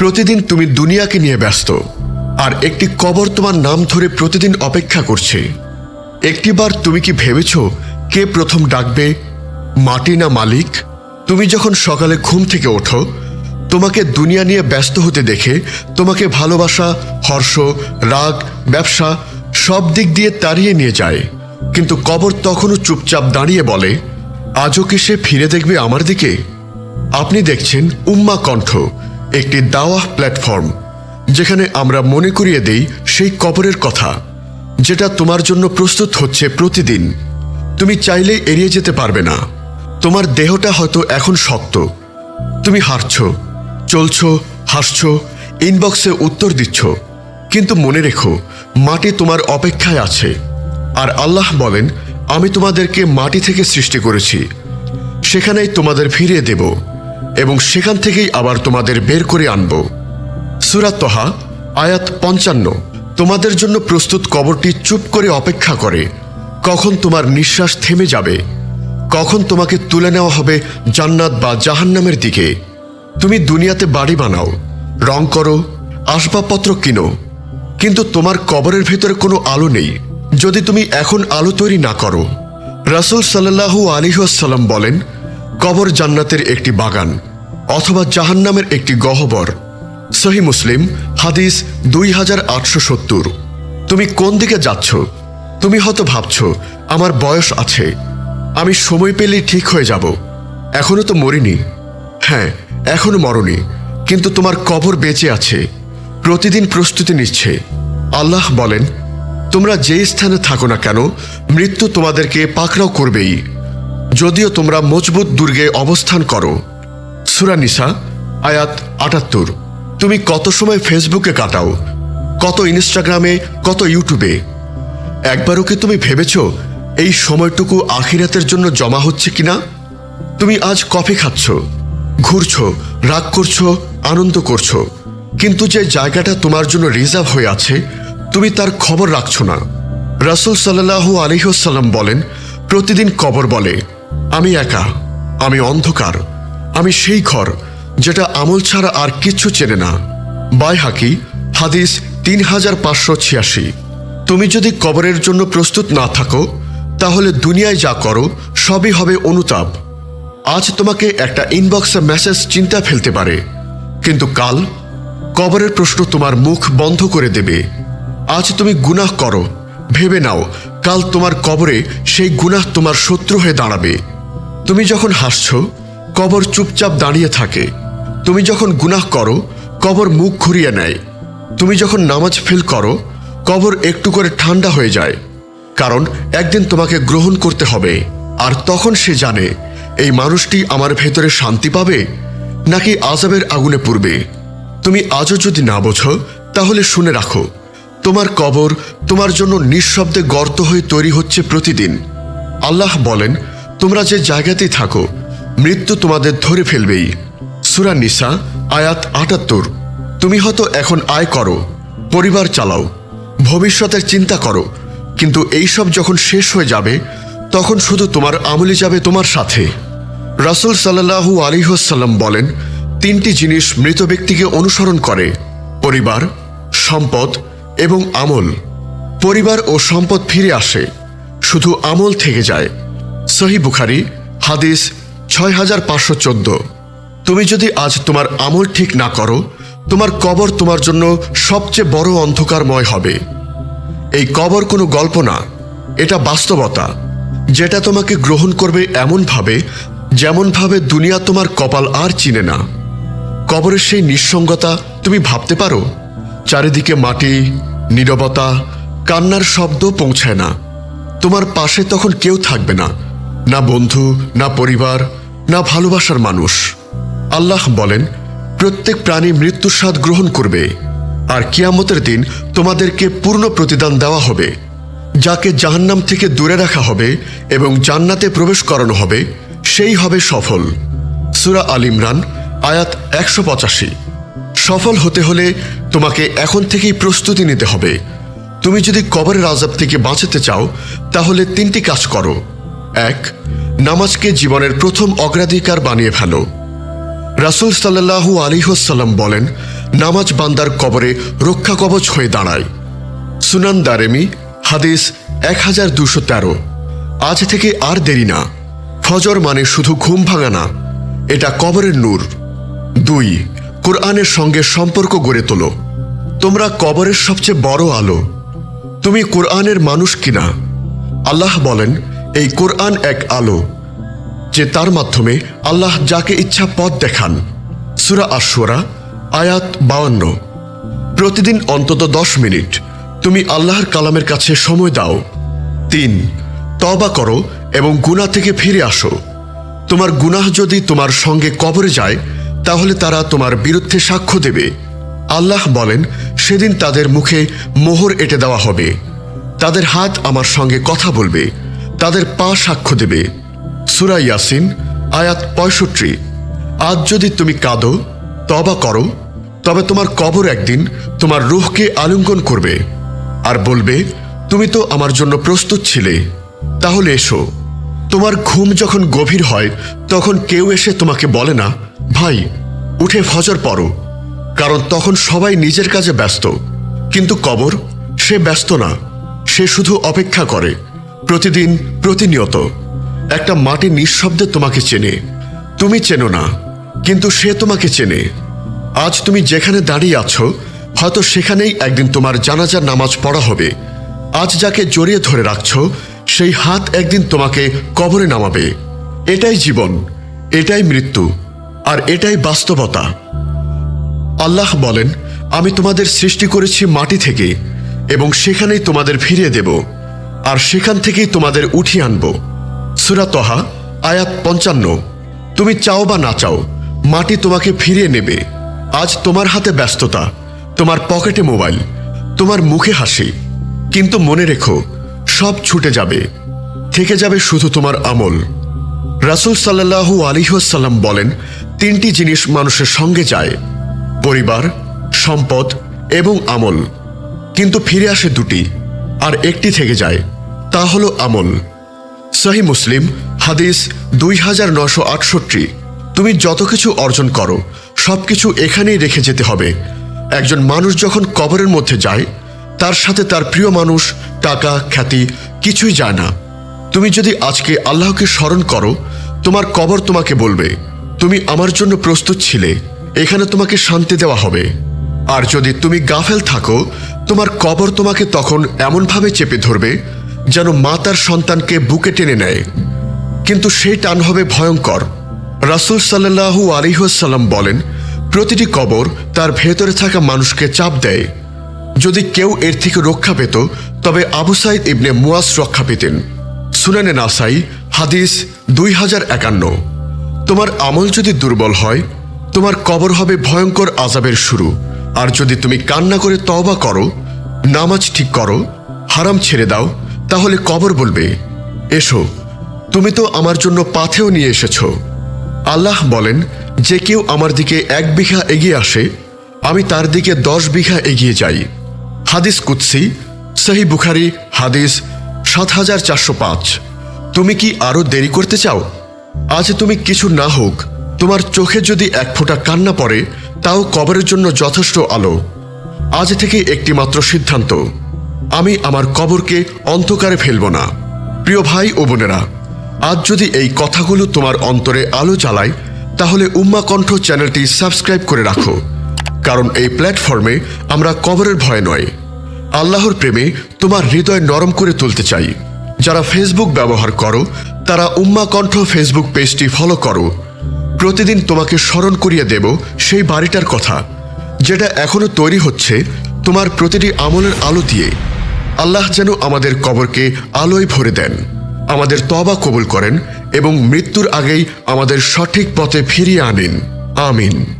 প্রতিদিন তুমি দুনিয়াকে নিয়ে ব্যস্ত। আর একটি কবর তোমার নাম ধরে প্রতিদিন অপেক্ষা করছে। একটিবার তুমি কি ভেবেছ কে প্রথম ডাকবে? মাটি না মালিক? তুমি যখন সকালে ঘুম থেকে ওঠো, তোমাকে দুনিয়া নিয়ে ব্যস্ত হতে দেখে তোমাকে ভালোবাসা, হর্ষ, রাগ, ব্যবসা সব দিক দিয়ে তাড়িয়ে নিয়ে যায়। কিন্তু কবর তখনও চুপচাপ দাঁড়িয়ে বলে, আজও কি সে ফিরে দেখবে আমার দিকে? আপনি দেখছেন উম্মা কণ্ঠ। একটি দাওয়াহ প্ল্যাটফর্ম, যেখানে আমরা মনে করিয়ে দেই সেই কবরের কথা, যেটা তোমার জন্য প্রস্তুত হচ্ছে প্রতিদিন। তুমি চাইলে এড়িয়ে যেতে পারবে না। তোমার দেহটা হয়তো এখন শক্ত। তুমি হারছ চলছ, হাসছ, ইনবক্সে উত্তর দিচ্ছ। কিন্তু মনে রেখো, মাটি তোমার অপেক্ষায় আছে। আর আল্লাহ বলেন, আমি তোমাদেরকে মাটি থেকে সৃষ্টি করেছি। সেখানেই তোমাদের ফিরিয়ে দেব। এবং সেখান থেকেই আবার তোমাদের বের করে আনব। সুরাত তহা, আয়াত পঞ্চান্ন। তোমাদের জন্য প্রস্তুত কবরটি চুপ করে অপেক্ষা করে। কখন তোমার নিঃশ্বাস থেমে যাবে? কখন তোমাকে তুলে নেওয়া হবে জান্নাত বা জাহান্নামের দিকে? তুমি দুনিয়াতে বাড়ি বানাও, রং করো, আসবাবপত্র কিনো। কিন্তু তোমার কবরের ভেতরে কোনো আলো নেই। যদি তুমি এখন আলো তৈরি না করো, রাসুল সাল্লাহু আলিহাসাল্লাম বলেন কবর জান্নাতের একটি বাগান অথবা জাহান্নামের একটি গহবর। সহি মুসলিম, হাদিস দুই হাজার আটশো সত্তর। তুমি কোন দিকে যাচ্ছ? তুমি হয়তো ভাবছ, আমার বয়স আছে। আমি সময় পেলেই ঠিক হয়ে যাব। এখনও তো মরিনি। হ্যাঁ এখনও মরনি। কিন্তু তোমার কবর বেঁচে আছে। প্রতিদিন প্রস্তুতি নিচ্ছে। আল্লাহ বলেন, তোমরা যে স্থানে থাকো না কেন, মৃত্যু তোমাদেরকে পাকড়াও করবেই। যদিও তোমরা মজবুত দুর্গে অবস্থান করো। সুরানিসা আয়াত আটাত্তর। তুমি কত সময় ফেসবুকে কাটাও? কত ইনস্টাগ্রামে, কত ইউটিউবে? একবারও কি তুমি ভেবেছ এই সময়টুকু আখিরাতের জন্য জমা হচ্ছে কিনা? তুমি আজ কফি খাচ্ছ, ঘুরছো, রাগ করছ, আনন্দ করছ। কিন্তু যে জায়গাটা তোমার জন্য রিজার্ভ হয়ে আছে, তুমি তার খবর রাখছ না। রাসুল সাল্লাহু আলিহাসাল্লাম বলেন, প্রতিদিন কবর বলে আমি একা, আমি অন্ধকার, আমি সেই ঘর যেটা আমল ছাড়া আর কিচ্ছু চেনে না। বাই হাকি হাদিস তিন হাজার পাঁচশো ছিয়াশি। তুমি যদি কবরের জন্য প্রস্তুত না থাকো, তাহলে দুনিয়ায় যা করো, সবই হবে অনুতাপ। আজ তোমাকে একটা ইনবক্সে মেসেজ চিন্তা ফেলতে পারে, কিন্তু কাল কবরের প্রশ্ন তোমার মুখ বন্ধ করে দেবে। আজ তুমি গুনাহ করো, ভেবে নাও কাল তোমার কবরে, সেই গুনাহ তোমার শত্রু হয়ে দাঁড়াবে। তুমি যখন হাসছ, কবর চুপচাপ দাঁড়িয়ে থাকে। তুমি যখন গুনাহ করো, কবর মুখ ঘুরিয়ে নেয়। তুমি যখন নামাজ ফেল করো, কবর একটু করে ঠান্ডা হয়ে যায়। কারণ একদিন তোমাকে গ্রহণ করতে হবে। আর তখন সে জানে, এই মানুষটি আমার ভেতরে শান্তি পাবে, নাকি আজাবের আগুনে পড়বে। তুমি আজও যদি না বোঝো, তাহলে শুনে রাখো। তোমার কবর তোমার জন্য নিঃশব্দে গর্ত হয়ে তৈরি হচ্ছে প্রতিদিন। আল্লাহ বলেন, তোমরা যে জায়গাতেই থাকো, মৃত্যু তোমাদের ধরে ফেলবেই। সুরা নিসা, আয়াত আটাত্তর। তুমি হয়তো এখন আয় করো, পরিবার চালাও, ভবিষ্যতের চিন্তা করো, কিন্তু এইসব যখন শেষ হয়ে যাবে, তখন শুধু তোমার আমলি যাবে তোমার সাথে। রাসুল সাল্লাহু আলিহাসাল্লাম বলেন, তিনটি জিনিস মৃত ব্যক্তিকে অনুসরণ করে, পরিবার, সম্পদ এবং আমল। পরিবার ও সম্পদ ফিরে আসে। শুধু আমল থেকে যায়। সহি বুখারি, হাদিস ছয় হাজার পাঁচশো চোদ্দ। তুমি যদি আজ তোমার আমল ঠিক না করো, তোমার কবর তোমার জন্য সবচেয়ে বড় অন্ধকারময় হবে। এই কবর কোনো গল্প না, এটা বাস্তবতা। যেটা তোমাকে গ্রহণ করবে এমনভাবে, যেমনভাবে দুনিয়া তোমার কপাল আর চিনে না। কবরের সেই নিঃসঙ্গতা তুমি ভাবতে পারো? চারিদিকে মাটি নীরবতা কান্নার শব্দ পৌঁছায় না। তোমার পাশে তখন কেউ থাকবে না। না বন্ধু, না পরিবার, না ভালোবাসার মানুষ। আল্লাহ বলেন, প্রত্যেক প্রাণী মৃত্যুর স্বাদ গ্রহণ করবে, আর কিয়ামতের দিন তোমাদেরকে পূর্ণ প্রতিদান দেওয়া হবে। যাকে জাহান্নাম থেকে দূরে রাখা হবে এবং জান্নাতে প্রবেশ করানো হবে, সেই হবে সফল। সুরা আল ইমরান, আয়াত একশো পঁচাশি। সফল হতে হলে তোমাকে এখন থেকেই প্রস্তুতি নিতে হবে। তুমি যদি কবরের আজাব থেকে বাঁচাতে চাও, তাহলে তিনটি কাজ করো। এক, নামাজকে জীবনের প্রথম অগ্রাধিকার বানিয়ে ফেলো। রাসুল সাল্লাহু আলিহাসাল্লাম বলেন, নামাজ বান্দার কবরে রক্ষা কবচ হয়ে দাঁড়ায়। সুনান দারেমি, হাদিস এক হাজার দুশো তেরো। আজ থেকে আর দেরি না। ফজর মানে শুধু ঘুম ভাঙা না, এটা কবরের নূর। দুই কোরআনের সঙ্গে সম্পর্ক গড়ে তোলো। তোমরা কবরের সবচেয়ে বড় আলো। তুমি কোরআনের মানুষ কিনা? আল্লাহ বলেন, এই কোরআন এক আলো, যে তার মাধ্যমে আল্লাহ যাকে ইচ্ছা পথ দেখান। সুরা আশুরা আয়াত বাউন্ন। প্রতিদিন অন্তত দশ মিনিট তুমি আল্লাহর কালামের কাছে সময় দাও। তিন তবা করো এবং গুনাহ থেকে ফিরে আসো। তোমার গুনাহ যদি তোমার সঙ্গে কবরে যায় তাহলে তারা তোমার বিরুদ্ধে সাক্ষ্য দেবে। আল্লাহ বলেন, সেদিন তাদের মুখে মোহর এঁটে দেওয়া হবে। তাদের হাত আমার সঙ্গে কথা বলবে। তাদের পা সাক্ষ্য দেবে। সুরা ইয়াসিন, আয়াত পঁয়ষট্টি। আজ যদি তুমি কাঁদো তবা করো, তবে তোমার কবর একদিন তোমার রুহকে আলিঙ্গন করবে। আর বলবে, তুমি তো আমার জন্য প্রস্তুত ছিলে। তাহলে এসো। তোমার ঘুম যখন গভীর হয়, তখন কেউ এসে তোমাকে বলে না ভাই, উঠে ফজর পড়ো, কারণ তখন সবাই নিজের কাজে ব্যস্ত। কিন্তু কবর, সে ব্যস্ত না, সে শুধু অপেক্ষা করে, প্রতিদিন প্রতিনিয়ত। একটা মাটি নিঃশব্দে তোমাকে চেনে, তুমি চেনো না, কিন্তু সে তোমাকে চেনে। আজ তুমি যেখানে দাঁড়িয়ে আছো, হয়তো সেখানেই একদিন তোমার জানাজার নামাজ পড়া হবে। আজ যাকে জড়িয়ে ধরে রাখছ, সেই হাত একদিন তোমাকে কবরে নামাবে। এটাই জীবন, এটাই মৃত্যু। আর এটাই বাস্তবতা। আল্লাহ বলেন, আমি তোমাদের সৃষ্টি করেছি মাটি থেকে, এবং সেখানেই তোমাদের ফিরিয়ে দেব, আর সেখান থেকেই তোমাদের উঠিয়ে আনব। সুরা তহা, আয়াত পঞ্চান্ন, তুমি চাও বা না চাও, মাটি তোমাকে ফিরিয়ে নেবে। আজ তোমার হাতে ব্যস্ততা, তোমার পকেটে মোবাইল, তোমার মুখে হাসি। কিন্তু মনে রেখো, সব ছুটে যাবে, থেকে যাবে শুধু তোমার আমল। রাসুল সাল্লাহু আলিহাসাল্লাম বলেন তিনটি জিনিস মানুষের সঙ্গে যায়, পরিবার, সম্পদ এবং আমল। কিন্তু ফিরে আসে দুটি, আর একটি থেকে যায়, তা হলো আমল। সহি মুসলিম, হাদিস দুই হাজার নশো আটষট্টি। তুমি যত কিছু অর্জন করো, সবকিছু এখানেই রেখে যেতে হবে। একজন মানুষ যখন কবরের মধ্যে যায়, তার সাথে তার প্রিয় মানুষ, টাকা, খ্যাতি, কিছুই যায় না। তুমি যদি আজকে আল্লাহকে স্মরণ করো, তোমার কবর তোমাকে বলবে তুমি আমার জন্য প্রস্তুত ছিলে, এখানে তোমাকে শান্তি দেওয়া হবে। আর যদি তুমি গাফেল থাকো, তোমার কবর তোমাকে তখন এমনভাবে চেপে ধরবে, যেন মা তার সন্তানকে বুকে টেনে নেয়। কিন্তু সেই টান হবে ভয়ঙ্কর। রাসুল সাল্লাহু আলিহাসাল্লাম বলেন, প্রতিটি কবর তার ভেতরে থাকা মানুষকে চাপ দেয়। যদি কেউ এর থেকে রক্ষা পেত, তবে আবু সাইদ ইবনে মুয়াস রক্ষা পেতেন। সুনানে নাসাই, হাদিস দুই হাজার একান্ন। তোমার আমল যদি দুর্বল হয়, তোমার কবর হবে ভয়ঙ্কর আজাবের শুরু। আর যদি তুমি কান্না করে তওবা করো, নামাজ ঠিক করো, হারাম ছেড়ে দাও, তাহলে কবর বলবে, এসো, তুমি তো আমার জন্য পাথেও নিয়ে এসেছ। আল্লাহ বলেন, যে কেউ আমার দিকে এক বিঘা এগিয়ে আসে, আমি তার দিকে দশ বিঘা এগিয়ে যাই। হাদিস কুৎসি সহি বুখারি, হাদিস সাত হাজার চারশো পাঁচ। তুমি কি আরও দেরি করতে চাও? আজ তুমি কিছু না হোক, তোমার চোখে যদি এক ফোঁটা কান্না পড়ে, তাও কবরের জন্য যথেষ্ট আলো। আজ থেকে একটি মাত্র সিদ্ধান্ত, আমি আমার কবরকে অন্ধকারে ফেলব না। প্রিয় ভাই ও বোনেরা, আজ যদি এই কথাগুলো তোমার অন্তরে আলো জ্বালায়, তাহলে উম্মা কণ্ঠ চ্যানেলটি সাবস্ক্রাইব করে রাখো, কারণ এই প্ল্যাটফর্মে আমরা কবরের ভয় নয়। আল্লাহর প্রেমে তোমার হৃদয় নরম করে তুলতে চাই। যারা ফেসবুক ব্যবহার করো তারা উম্মা কণ্ঠ ফেসবুক পেজটি ফলো করো। প্রতিদিন তোমাকে স্মরণ করিয়ে দেব সেই বাড়িটার কথা, যেটা এখনও তৈরি হচ্ছে তোমার প্রতিটি আমলের আলো দিয়ে। আল্লাহ যেন আমাদের কবরকে আলোয় ভরে দেন। আমাদের তবা কবুল করেন এবং মৃত্যুর আগেই আমাদের সঠিক পথে ফিরিয়ে আনেন। আমিন।